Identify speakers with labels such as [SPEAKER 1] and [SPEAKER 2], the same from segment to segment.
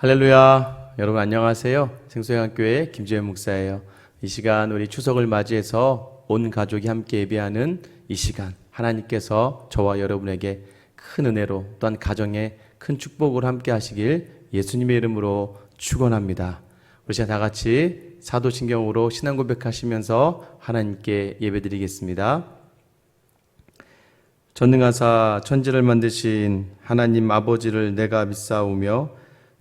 [SPEAKER 1] 할렐루야. 여러분 안녕하세요. 생소형학교의 김재현 목사예요. 이 시간 우리 추석을 맞이해서 온 가족이 함께 예배하는 이 시간 하나님께서 저와 여러분에게 큰 은혜로 또한 가정에 큰 축복을 함께 하시길 예수님의 이름으로 축원합니다. 우리 다 같이 사도신경으로 신앙 고백하시면서 하나님께 예배드리겠습니다. 전능하사 천지를 만드신 하나님 아버지를 내가 믿사오며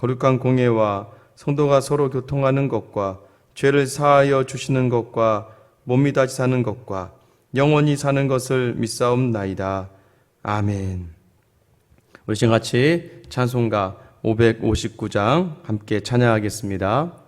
[SPEAKER 1] 거룩한 공예와 성도가 서로 교통하는 것과 죄를 사하여 주시는 것과 몸이 다시 사는 것과 영원히 사는 것을 믿사옵나이다. 아멘. 우리 지금 같이 찬송가 559장 함께 찬양하겠습니다.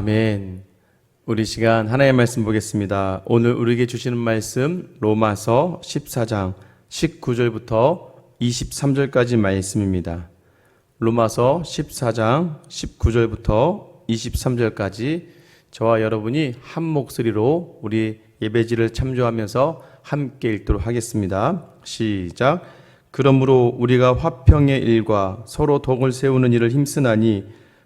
[SPEAKER 1] 아멘. 우리 시간 하나의 말씀 보겠습니다. 오늘 우리에게 주시는 말씀 로마서 14장 19절부터 23절까지 말씀입니다. 로마서 14장 19절부터 23절까지 저와 여러분이 한 목소리로 우리 예배지를 참조하면서 함께 읽도록 하겠습니다. 시작. 그러므로 우리가 화평의 일과 서로 덕을 세우는 일을 힘쓰나니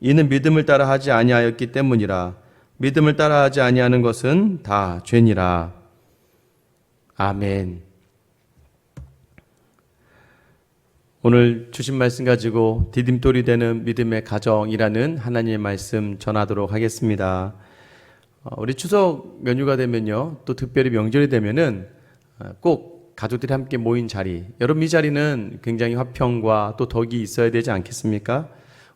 [SPEAKER 1] 이는 믿음을 따라 하지 아니하였기 때문이라 믿음을 따라 하지 아니하는 것은 다 죄니라 아멘 오늘 주신 말씀 가지고 디딤돌이 되는 믿음의 가정이라는 하나님의 말씀 전하도록 하겠습니다. 어, 우리 추석 연휴가 되면요, 또 특별히 명절이 되면은 어, 꼭 가족들이 함께 모인 자리, 여러분 이 자리는 굉장히 화평과 또 덕이 있어야 되지 않겠습니까?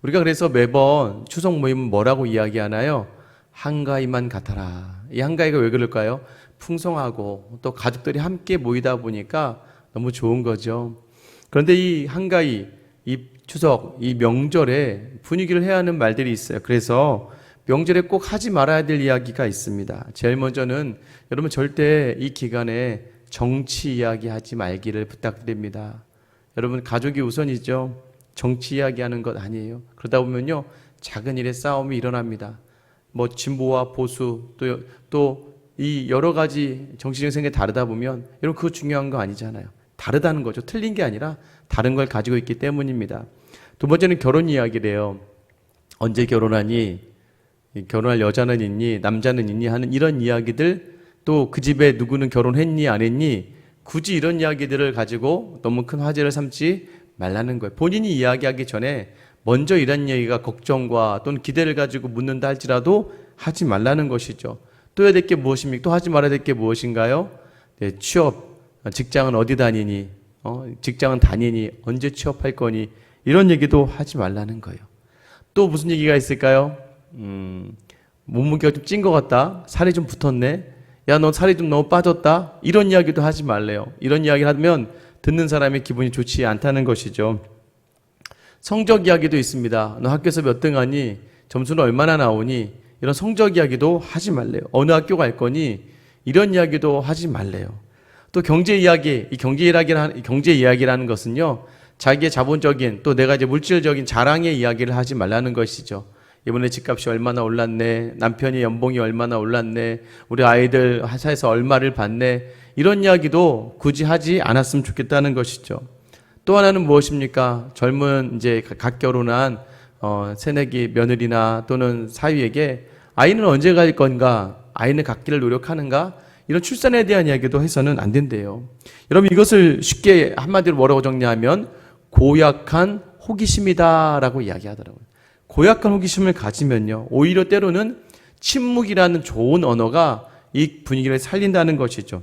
[SPEAKER 1] 우리가 그래서 매번 추석 모임은 뭐라고 이야기하나요? 한가위만 같아라. 이 한가위가 왜 그럴까요? 풍성하고 또 가족들이 함께 모이다 보니까 너무 좋은 거죠. 그런데 이 한가위, 이 추석, 이 명절에 분위기를 해야 하는 말들이 있어요. 그래서 명절에 꼭 하지 말아야 될 이야기가 있습니다. 제일 먼저는 여러분 절대 이 기간에 정치 이야기 하지 말기를 부탁드립니다. 여러분 가족이 우선이죠. 정치 이야기하는 것 아니에요. 그러다 보면요 작은 일에 싸움이 일어납니다. 뭐 진보와 보수 또 또 이 여러 가지 정치적 생각이 다르다 보면 여러분 그거 중요한 거 아니잖아요. 다르다는 거죠. 틀린 게 아니라 다른 걸 가지고 있기 때문입니다. 두 번째는 결혼 이야기래요. 언제 결혼하니? 결혼할 여자는 있니? 남자는 있니? 하는 이런 이야기들 또 그 집에 누구는 결혼했니? 안 했니? 굳이 이런 이야기들을 가지고 너무 큰 화제를 삼지 말라는 거예요. 본인이 이야기하기 전에 먼저 이런 얘기가 걱정과 또는 기대를 가지고 묻는다 할지라도 하지 말라는 것이죠. 또 해야 될 게 무엇입니까? 또 하지 말아야 될 게 무엇인가요? 네, 취업, 직장은 어디 다니니? 어, 직장은 다니니? 언제 취업할 거니? 이런 얘기도 하지 말라는 거예요. 또 무슨 얘기가 있을까요? 음, 몸무게가 좀 찐 것 같다. 살이 좀 붙었네. 야, 너 살이 좀 너무 빠졌다. 이런 이야기도 하지 말래요. 이런 이야기를 하면 듣는 사람의 기분이 좋지 않다는 것이죠. 성적 이야기도 있습니다. 너 학교에서 몇 등 하니? 점수는 얼마나 나오니? 이런 성적 이야기도 하지 말래요. 어느 학교 갈 거니? 이런 이야기도 하지 말래요. 또 경제 이야기, 이 경제 이야기라는, 경제 이야기라는 것은요, 자기의 자본적인 또 내가 이제 물질적인 자랑의 이야기를 하지 말라는 것이죠. 이번에 집값이 얼마나 올랐네, 남편이 연봉이 얼마나 올랐네, 우리 아이들 회사에서 얼마를 받네, 이런 이야기도 굳이 하지 않았으면 좋겠다는 것이죠. 또 하나는 무엇입니까? 젊은 이제 갓 결혼한 어, 새내기 며느리나 또는 사위에게 아이는 언제 갈 건가? 아이는 갖기를 노력하는가? 이런 출산에 대한 이야기도 해서는 안 된대요. 여러분 이것을 쉽게 한마디로 뭐라고 정리하면 고약한 호기심이다라고 이야기하더라고요. 고약한 호기심을 가지면요. 오히려 때로는 침묵이라는 좋은 언어가 이 분위기를 살린다는 것이죠.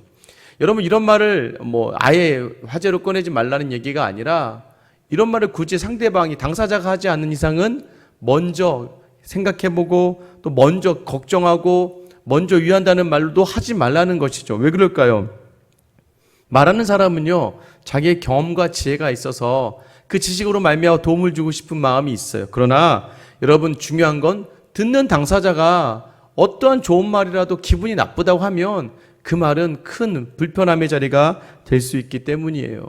[SPEAKER 1] 여러분 이런 말을 뭐 아예 화제로 꺼내지 말라는 얘기가 아니라 이런 말을 굳이 상대방이 당사자가 하지 않는 이상은 먼저 생각해보고 또 먼저 걱정하고 먼저 위한다는 말도 하지 말라는 것이죠. 왜 그럴까요? 말하는 사람은요 자기의 경험과 지혜가 있어서 그 지식으로 말미암아 도움을 주고 싶은 마음이 있어요. 그러나 여러분 중요한 건 듣는 당사자가 어떠한 좋은 말이라도 기분이 나쁘다고 하면 그 말은 큰 불편함의 자리가 될 수 있기 때문이에요.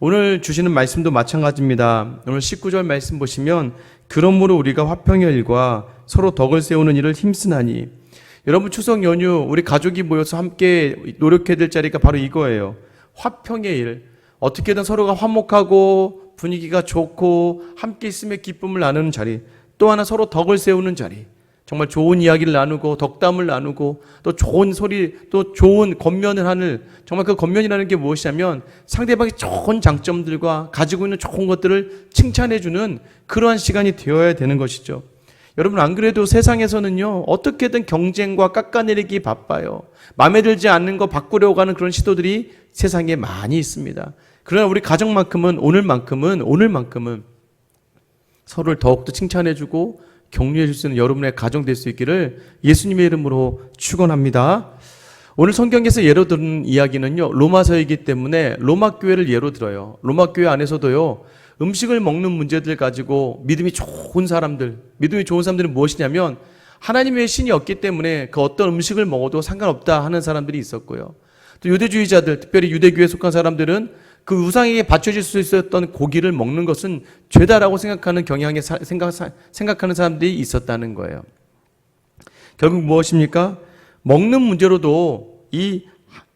[SPEAKER 1] 오늘 주시는 말씀도 마찬가지입니다. 오늘 19절 말씀 보시면 그러므로 우리가 화평의 일과 서로 덕을 세우는 일을 힘쓰나니 여러분 추석 연휴 우리 가족이 모여서 함께 노력해야 될 자리가 바로 이거예요. 화평의 일. 어떻게든 서로가 화목하고 분위기가 좋고 함께 있음에 기쁨을 나누는 자리. 또 하나 서로 덕을 세우는 자리. 정말 좋은 이야기를 나누고 덕담을 나누고 또 좋은 소리 또 좋은 겉면을 하는 정말 그 겉면이라는 게 무엇이냐면 상대방의 좋은 장점들과 가지고 있는 좋은 것들을 칭찬해 주는 그러한 시간이 되어야 되는 것이죠. 여러분 안 그래도 세상에서는요 어떻게든 경쟁과 깎아내리기 바빠요. 마음에 들지 않는 거 바꾸려고 하는 그런 시도들이 세상에 많이 있습니다. 그러나 우리 가정만큼은 오늘만큼은 오늘만큼은 서로를 더욱더 칭찬해주고 격려해 줄 수 있는 여러분의 가정 될 수 있기를 예수님의 이름으로 축원합니다. 오늘 성경에서 예로 드는 이야기는요 로마서이기 때문에 로마 교회를 예로 들어요. 로마 교회 안에서도요 음식을 먹는 문제들 가지고 믿음이 좋은 사람들, 믿음이 좋은 사람들은 무엇이냐면
[SPEAKER 2] 하나님의 신이 없기 때문에 그 어떤 음식을 먹어도 상관없다 하는 사람들이 있었고요. 또 유대주의자들, 특별히 유대교에 속한 사람들은 그 우상에게 바쳐질 수 있었던 고기를 먹는 것은 죄다라고 생각하는 경향에 사- 생각, 사- 생각하는 사람들이 있었다는 거예요. 결국 무엇입니까? 먹는 문제로도 이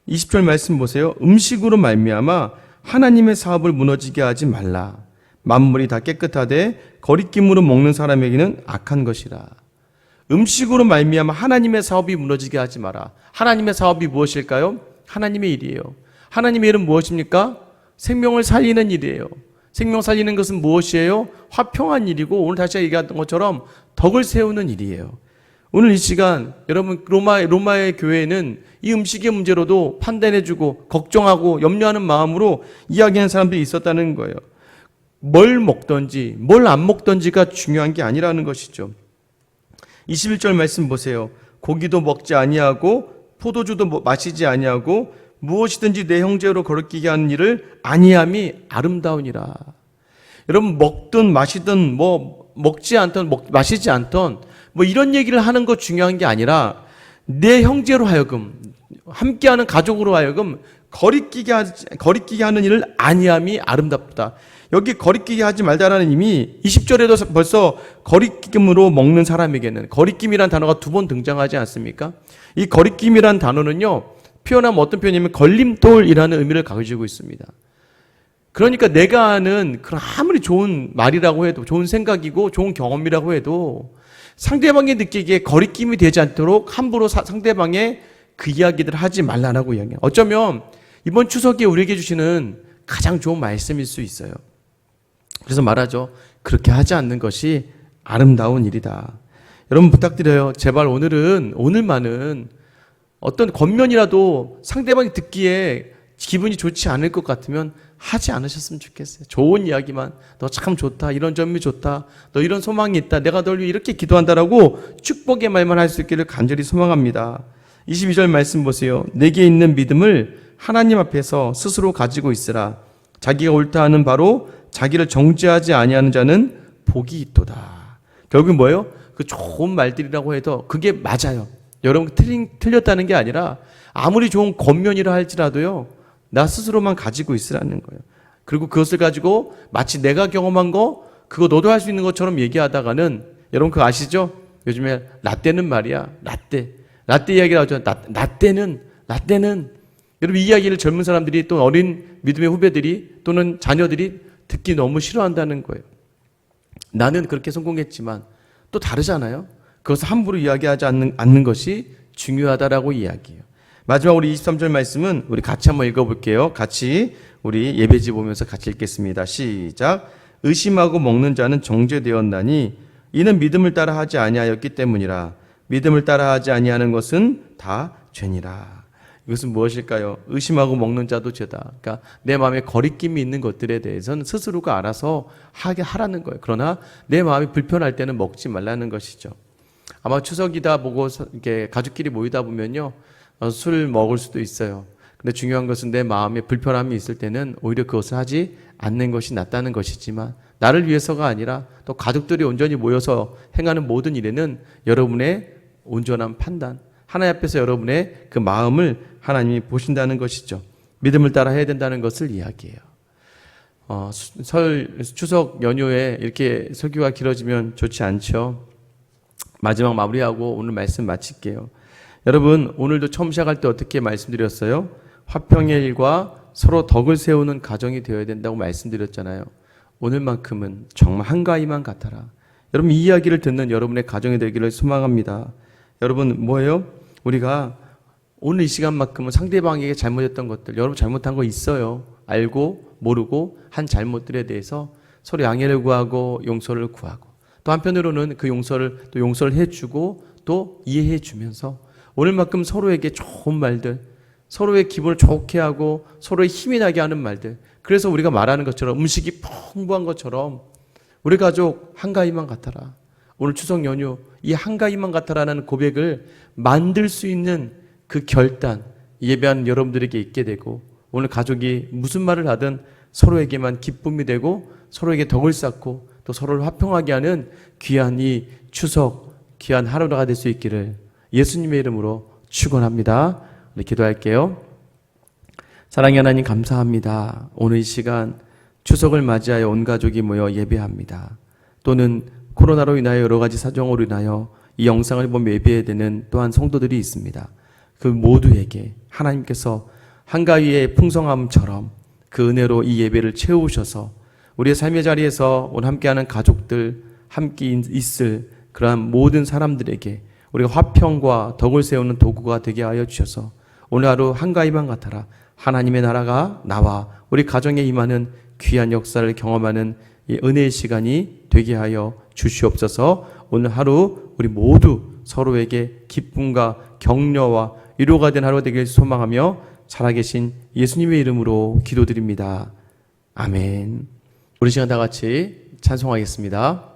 [SPEAKER 2] 20절 말씀 보세요. 음식으로 말미암아 하나님의 사업을 무너지게 하지 말라. 만물이 다 깨끗하되 거리낌으로 먹는 사람에게는 악한 것이라. 음식으로 말미암아 하나님의 사업이 무너지게 하지 마라. 하나님의 사업이 무엇일까요? 하나님의 일이에요. 하나님의 일은 무엇입니까? 생명을 살리는 일이에요. 생명 살리는 것은 무엇이에요? 화평한 일이고 오늘 다시 얘기했던 것처럼 덕을 세우는 일이에요. 오늘 이 시간 여러분 로마 로마의 교회는 이 음식의 문제로도 판단해주고 걱정하고 염려하는 마음으로 이야기하는 사람들이 있었다는 거예요. 뭘 먹던지 뭘 안 먹던지가 중요한 게 아니라는 것이죠. 21절 말씀 보세요. 고기도 먹지 아니하고 포도주도 뭐- 마시지 아니하고 무엇이든지 내 형제로 거르끼게 하는 일을 아니함이 아름다우니라. 여러분 먹든 마시든 뭐 먹지 않던 먹, 마시지 않던 뭐 이런 얘기를 하는 거 중요한 게 아니라 내 형제로 하여금 함께하는 가족으로 하여금 거리끼게 하지, 거리끼게 하는 일을 아니함이 아름답다. 여기 거리끼게 하지 말다라는 의미 20절에도 벌써 거리낌으로 먹는 사람에게는 거리낌이란 단어가 두 번 등장하지 않습니까? 이 거리낌이란 단어는요 표현하면 어떤 표현이냐면 걸림돌이라는 의미를 가지고 있습니다. 그러니까 내가 아는 그런 아무리 좋은 말이라고 해도 좋은 생각이고 좋은 경험이라고 해도 상대방이 느끼기에 거리낌이 되지 않도록 함부로 사- 상대방의 그 이야기들을 하지 말라라고 이야기해요. 어쩌면 이번 추석에 우리에게 주시는 가장 좋은 말씀일 수 있어요. 그래서 말하죠. 그렇게 하지 않는 것이 아름다운 일이다. 여러분 부탁드려요. 제발 오늘은 오늘만은 어떤 겉면이라도 상대방이 듣기에 기분이 좋지 않을 것 같으면 하지 않으셨으면 좋겠어요. 좋은 이야기만 너 참 좋다. 이런 점이 좋다. 너 이런 소망이 있다. 내가 널 위해 이렇게 기도한다라고 축복의 말만 할 수 있기를 간절히 소망합니다. 22절 말씀 보세요. 내게 있는 믿음을 하나님 앞에서 스스로 가지고 있으라. 자기가 옳다 하는 바로 자기를 정죄하지 아니하는 자는 복이 있도다. 결국 뭐예요? 그 좋은 말들이라고 해도 그게 맞아요. 여러분 틀린, 틀렸다는 게 아니라 아무리 좋은 겉면이라 할지라도요. 나 스스로만 가지고 있으라는 거예요. 그리고 그것을 가지고 마치 내가 경험한 거 그거 너도 할 수 있는 것처럼 얘기하다가는 여러분 그거 아시죠? 요즘에 라떼는 말이야. 라떼. 라떼 이야기를 하죠. 라, 라떼는 라떼는 여러분 이 이야기를 젊은 사람들이 또 어린 믿음의 후배들이 또는 자녀들이 듣기 너무 싫어한다는 거예요. 나는 그렇게 성공했지만 또 다르잖아요. 그것을 함부로 이야기하지 않는, 않는 것이 중요하다라고 이야기해요. 마지막으로 23절 말씀은 우리 같이 한번 읽어볼게요. 같이 우리 예배지 보면서 같이 읽겠습니다. 시작. 의심하고 먹는 자는 정죄되었나니 이는 믿음을 따라 하지 아니하였기 때문이라. 믿음을 따라 하지 아니하는 것은 다 죄니라. 이것은 무엇일까요? 의심하고 먹는 자도 죄다. 그러니까 내 마음에 거리낌이 있는 것들에 대해서는 스스로가 알아서 하게 하라는 거예요. 그러나 내 마음이 불편할 때는 먹지 말라는 것이죠. 아마 추석이다 보고 서- 이렇게 가족끼리 모이다 보면요. 어, 술 먹을 수도 있어요. 근데 중요한 것은 내 마음에 불편함이 있을 때는 오히려 그것을 하지 않는 것이 낫다는 것이지만 나를 위해서가 아니라 또 가족들이 온전히 모여서 행하는 모든 일에는 여러분의 온전한 판단, 하나님 앞에서 여러분의 그 마음을 하나님이 보신다는 것이죠. 믿음을 따라 해야 된다는 것을 이야기해요. 어, 수- 설 추석 연휴에 이렇게 설교가 길어지면 좋지 않죠. 마지막 마무리하고 오늘 말씀 마칠게요. 여러분 오늘도 처음 시작할 때 어떻게 말씀드렸어요? 화평의 일과 서로 덕을 세우는 가정이 되어야 된다고 말씀드렸잖아요. 오늘만큼은 정말 한가위만 같아라. 여러분 이 이야기를 듣는 여러분의 가정이 되기를 소망합니다. 여러분 뭐예요? 우리가 오늘 이 시간만큼은 상대방에게 잘못했던 것들, 여러분 잘못한 거 있어요. 알고 모르고 한 잘못들에 대해서 서로 양해를 구하고 용서를 구하고 또 한편으로는 그 용서를 또 용서를 해주고 또 이해해 주면서 오늘만큼 서로에게 좋은 말들, 서로의 기분을 좋게 하고 서로의 힘이 나게 하는 말들. 그래서 우리가 말하는 것처럼 음식이 풍부한 것처럼 우리 가족 한가위만 같아라. 오늘 추석 연휴 이 한가위만 같아라는 고백을 만들 수 있는 그 결단 예배한 여러분들에게 있게 되고 오늘 가족이 무슨 말을 하든 서로에게만 기쁨이 되고 서로에게 덕을 쌓고 또 서로를 화평하게 하는 귀한 이 추석 귀한 하루가 될 수 있기를 예수님의 이름으로 축원합니다. 기도할게요. 사랑의 하나님 감사합니다. 오늘 이 시간 추석을 맞이하여 온 가족이 모여 예배합니다. 또는 코로나로 인하여 여러 가지 사정으로 인하여 이 영상을 보며 예배해야 되는 또한 성도들이 있습니다. 그 모두에게 하나님께서 한가위의 풍성함처럼 그 은혜로 이 예배를 채우셔서 우리의 삶의 자리에서 오늘 함께하는 가족들 함께 있을 그러한 모든 사람들에게 우리가 화평과 덕을 세우는 도구가 되게 하여 주셔서 오늘 하루 한가위만 같아라 하나님의 나라가 나와 우리 가정에 임하는 귀한 역사를 경험하는 이 은혜의 시간이 되게 하여 주시옵소서 오늘 하루 우리 모두 서로에게 기쁨과 격려와 위로가 된 하루가 되길 소망하며 살아계신 예수님의 이름으로 기도드립니다. 아멘. 우리 시간 다 같이 찬송하겠습니다.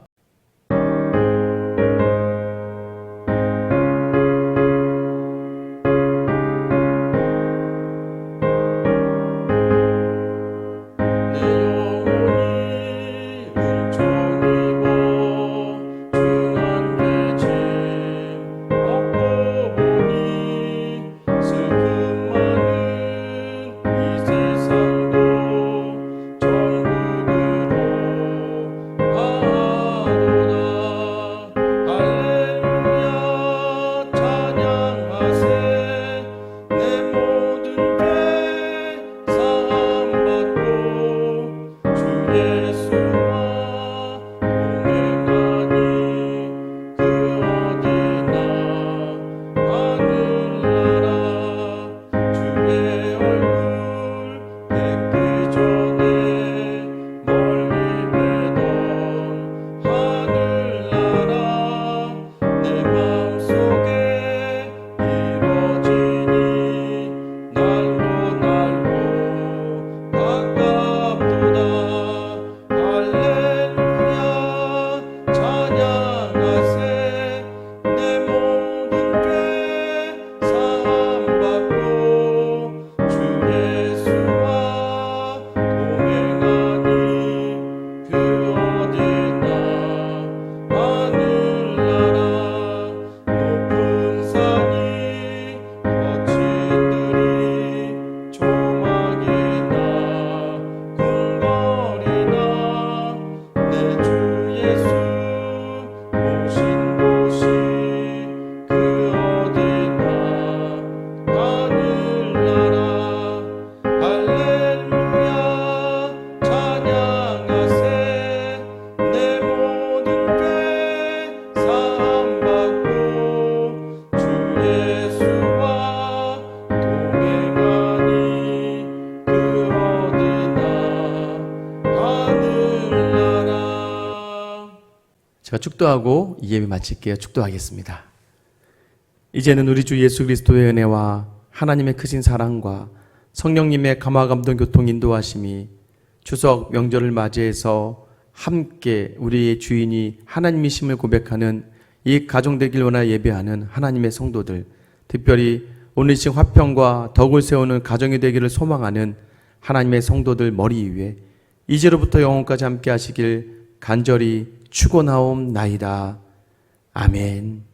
[SPEAKER 2] 제가 축도하고 이 예배 마칠게요. 축도하겠습니다. 이제는 우리 주 예수 그리스도의 은혜와 하나님의 크신 사랑과 성령님의 감화 감동 교통 인도하심이 추석 명절을 맞이해서 함께 우리의 주인이 하나님이심을 고백하는 이 가정 되길 원하 예배하는 하나님의 성도들, 특별히 오늘 이 화평과 덕을 세우는 가정이 되기를 소망하는 하나님의 성도들 머리 위에 이제로부터 영원까지 함께 하시길 간절히 축원하옵나이다. 아멘.